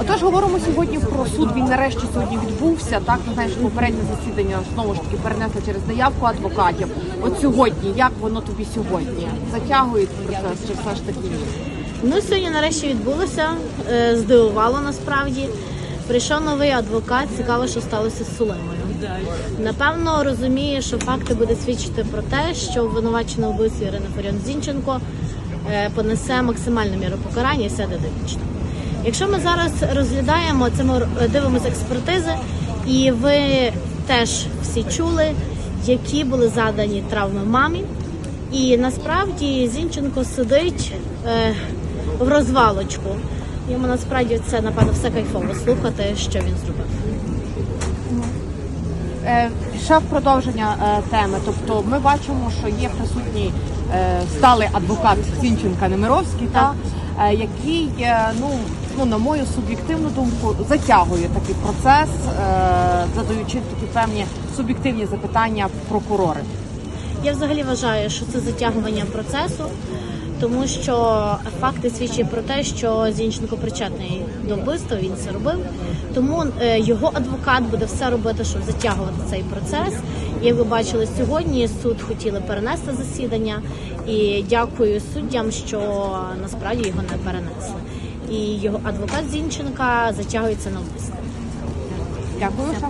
Отож, говоримо сьогодні про суд. Він нарешті сьогодні відбувся. Так, ми знаєш, попереднє засідання знову ж таки перенесли через заявку адвокатів. От сьогодні, як воно тобі сьогодні? Затягують процес чи все ж таки ні? Ну, сьогодні нарешті відбулося, е, здивувало насправді. Прийшов новий адвокат, цікаво, що сталося з Сулеймою. Напевно, розуміє, що факти буде свідчити про те, що обвинувачена вбивстві Ірина Фаріон Зінченко е, понесе максимальну міру покарання і сяде довічно. Якщо ми зараз розглядаємо це, ми дивимося експертизи, і ви теж всі чули, які були задані травми мамі. І насправді Зінченко сидить е, в розвалочку. Йому насправді це напевно все кайфово слухати, що він зробив. Е, ще в продовження е, теми. Тобто, ми бачимо, що є присутній е, сталий адвокат Сінченка Немировський, та який ну. Ну, на мою суб'єктивну думку, затягує такий процес, е, задаючи такі певні суб'єктивні запитання прокурори. Я взагалі вважаю, що це затягування процесу, тому що факти свідчать про те, що Зінченко причетний до вбивства, він це робив. Тому е, його адвокат буде все робити, щоб затягувати цей процес. Як ви бачили сьогодні, суд хотіли перенести засідання, і дякую суддям, що насправді його не перенесли. І його адвокат Зінченка затягується на вбивство. Дякую. Ще